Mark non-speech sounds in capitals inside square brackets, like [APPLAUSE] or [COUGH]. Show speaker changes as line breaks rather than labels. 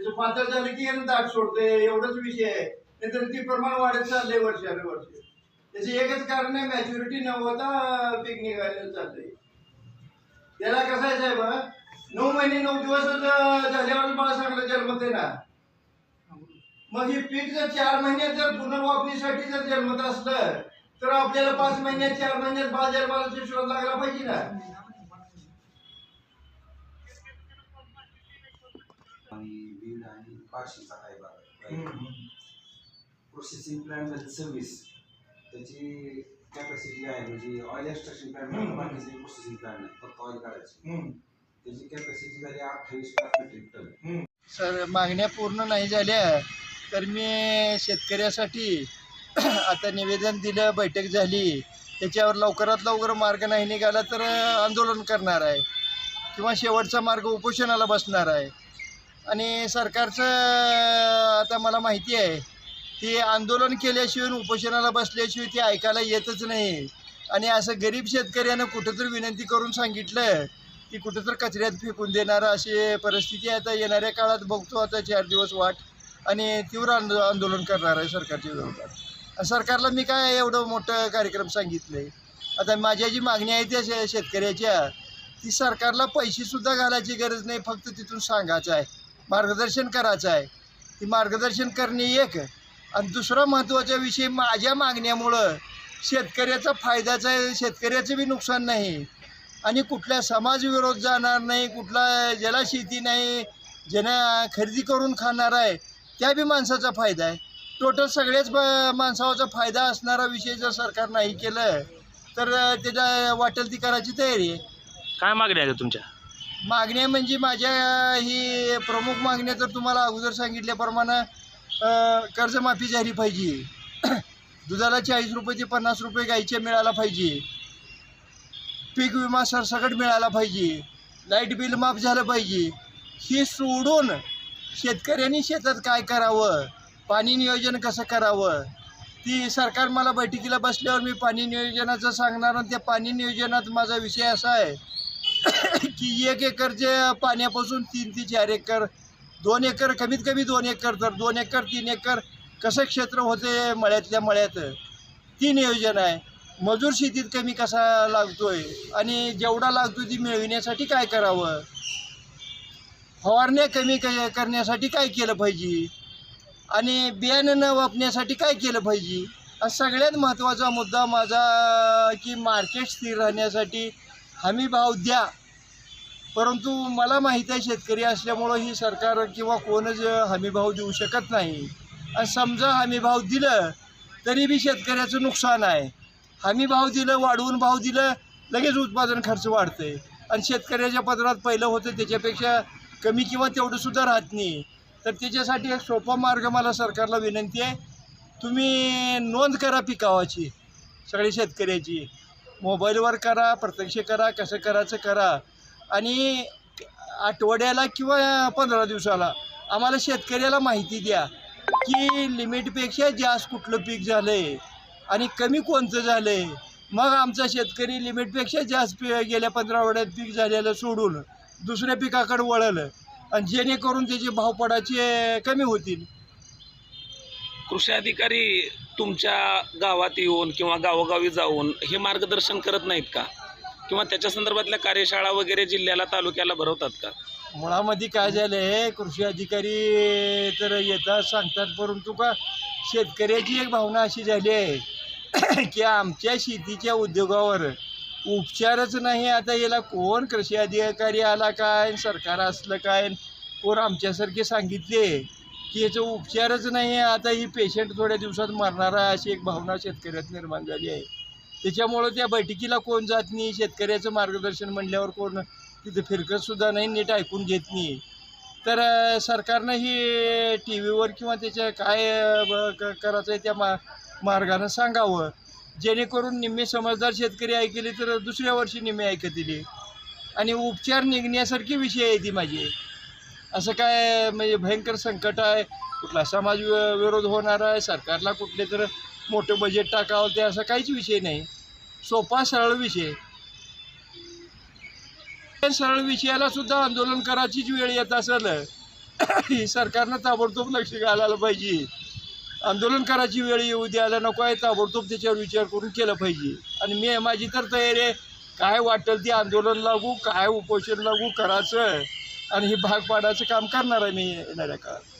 त्याचं पातळ झालं की यानं दाट सोडते एवढंच विषय आहे. नंतर ती प्रमाण वाढत चाललंय वर्षानुवर्ष. त्याचं एकच कारण आहे मॅच्युरिटी न होता पीक निघायला चाललंय. त्याला कसं आहे साहेब नऊ महिने नऊ दिवस झाल्यावर मला सांगलं जन्मते ना. मग हे पीक जर चार महिन्यात जर पुनर्वापणीसाठी जर जन्मत असलं तर आपल्याला पाच महिन्यात चार महिन्यात बाजार मालाचा शोध लागला पाहिजे ना.
आणि बीड आणि काही भाग. प्रोसेसिंग सव्वीस त्याची कॅपॅसिटी आहे म्हणजे ऑइल एक्स्ट्रॅक्शन प्लांट बाकीचे प्रोसेसिंग प्लांट नाही फक्त ऑइल काढायचे. त्याची कॅपॅसिटी झाली अठ्ठावीस लाख मेट्रिक टन.
सर मागण्या पूर्ण नाही झाल्या तर मी शेतकऱ्यासाठी [CLEARS THROAT] आता निवेदन दिलं बैठक झाली. त्याच्यावर लवकरात लवकर मार्ग नाही निघाला तर आंदोलन करणार आहे. किंवा शेवटचा मार्ग उपोषणाला बसणार आहे. आणि सरकारचं आता मला माहिती आहे की आंदोलन केल्याशिवाय उपोषणाला बसल्याशिवाय ती ऐकायला येतच नाही. आणि असं गरीब शेतकऱ्यानं कुठंतरी विनंती करून सांगितलं की कुठंतरी कचऱ्यात फेकून देणार अशी परिस्थिती आता येणाऱ्या काळात बघतो आता चार दिवस वाट आणि तीव्र आंदो आंदोलन करणार आहे सरकारच्या विरोधात. सरकारला मी काय एवढं मोठं कार्यक्रम सांगितलं आता माझ्या जी मागणी आहे त्या शे शेतकऱ्याच्या ती सरकारला पैसेसुद्धा घालायची गरज नाही फक्त तिथून सांगायचं आहे. मार्गदर्शन करायचं आहे. ती मार्गदर्शन करणे एक. आणि दुसरा महत्त्वाचा विषय माझ्या मागण्यामुळं शेतकऱ्याचा फायदाच आहे शेतकऱ्याचं बी नुकसान नाही. आणि कुठल्या समाजविरोध जाणार नाही कुठला ज्याला शेती नाही ज्यानं खरेदी करून खाणार आहे त्या बी माणसाचा फायदा आहे. टोटल सगळ्याच ब- माणसाचा फायदा असणारा विषय जर सरकार नाही केलं तर त्याच्या वाटेल ती करायची तयारी आहे.
काय मागण्या आहे तुमच्या?
मागण्या म्हणजे माझ्या ही प्रमुख मागण्या तर तुम्हाला अगोदर सांगितल्याप्रमाणे कर्जमाफी झाली पाहिजे. [CLEARS THROAT] दुधाला चाळीस रुपये ते पन्नास रुपये गाईच्या मिळाला पाहिजे. पीक विमा सरसकट मिळाला पाहिजे. लाइट बिल माफ झालं पाहिजे. हे सोडून शेतकऱ्यांनी शेतात काय करावं? पाणी नियोजन कसं करावं? ती सरकार मला बैठकीला बसल्यावर मी पाणी नियोजनाचं सांगणार आणि त्या पाणी नियोजनात माझा विषय असा आहे. की एक एकर जे पाण्यापासून तीन ते चार एकर दोन एकर कमीत कमी दोन एकर तर दोन एकर तीन एकर कसं क्षेत्र होते मळ्यातल्या मळ्यात? ती नियोजन आहे. मजूर शेतीत कमी कसा लागतोय आणि जेवढा लागतो ती मिळविण्यासाठी काय करावं? फवारण्या कमी क करण्यासाठी काय केलं पाहिजे? आणि बियाणं न वापण्यासाठी काय केलं पाहिजे? हा सगळ्यात महत्त्वाचा मुद्दा माझा की मार्केट स्थिर राहण्यासाठी हमी भाव द्या. परंतु मला माहीत आहे शेतकरी असल्यामुळं ही सरकार किंवा कोणच हमी भाव देऊ शकत नाही. आणि समजा हमी भाव दिलं तरी बी शेतकऱ्याचं नुकसान आहे. हमी भाव दिलं वाढवून भाव दिलं लगेच उत्पादन खर्च वाढतंय. आणि शेतकऱ्याच्या पदरात पहिलं होतं त्याच्यापेक्षा कमी किंवा तेवढंसुद्धा राहत नाही. तर त्याच्यासाठी एक सोपा मार्ग मला सरकारला विनंती आहे. तुम्ही नोंद करा पिकावाची सगळी शेतकऱ्याची. मोबाईलवर करा प्रत्यक्ष करा कसं करायचं करा. आणि आठवड्याला किंवा पंधरा दिवसाला आम्हाला शेतकऱ्याला माहिती द्या की लिमिटपेक्षा जास्त कुठलं पीक झालं आहे आणि कमी कोणतं झालं आहे मग आमचा शेतकरी लिमिटपेक्षा जास्त पी गेल्या पंधरा आठवड्यात पीक झालेलं सोडून दुसऱ्या पिकाकडे वळलं आणि जेणेकरून त्याचे भाव पडायचे कमी होतील.
कृषी अधिकारी तुमच्या गावात येऊन किंवा गावोगावी जाऊन हे मार्गदर्शन करत नाहीत का? किंवा त्याच्या संदर्भातल्या कार्यशाळा वगैरे जिल्ह्याला तालुक्याला भरवतात का?
मुळामध्ये काय झालं आहे कृषी अधिकारी तर येतात सांगतात परंतु का शेतकऱ्याची एक भावना अशी झाली आहे [CLEARS THROAT] की आमच्या शेतीच्या उद्योगावर उपचारच नाही. आता याला कोण कृषी अधिकारी आला काय सरकार असलं काय कोण आमच्यासारखे सांगितले? की याचं उपचारच नाही आहे. आता ही पेशंट थोड्या दिवसात मरणार आहे अशी एक भावना शेतकऱ्यात निर्माण झाली आहे. त्याच्यामुळं त्या बैठकीला कोण जात नाही शेतकऱ्याचं मार्गदर्शन म्हणल्यावर कोण तिथं फिरकतसुद्धा नाही नीट ऐकून घेत नाही. तर सरकारनं ही टी व्हीवर किंवा त्याच्या काय ब- क- करायचं आहे त्या मा मार्गानं सांगावं. जेणेकरून निम्मे समजदार शेतकरी ऐकले तर दुसऱ्या वर्षी निम्मे ऐकतील आणि उपचार निघण्यासारखी विषय आहे ती माझी. असं काय म्हणजे भयंकर संकट आहे? कुठला समाज विरोध होणार आहे? सरकारला कुठले तर मोठं बजेट टाकावं ते असा काहीच विषय नाही. सोपा सरळ विषय. सरळ विषयाला सुद्धा आंदोलन करायचीच वेळ येत असेल. [COUGHS] ही सरकारनं ताबडतोब लक्ष घालायला पाहिजे. आंदोलन करायची वेळ येऊ द्यायला नको आहे ताबडतोब त्याच्यावर विचार करून केला पाहिजे. आणि मी माझी तर तयारी आहे काय वाटेल ते आंदोलन लागू काय उपोषण लागू करायचं? आणि हे भाग पाडायचं काम करणार आहे मी येणाऱ्या काळात.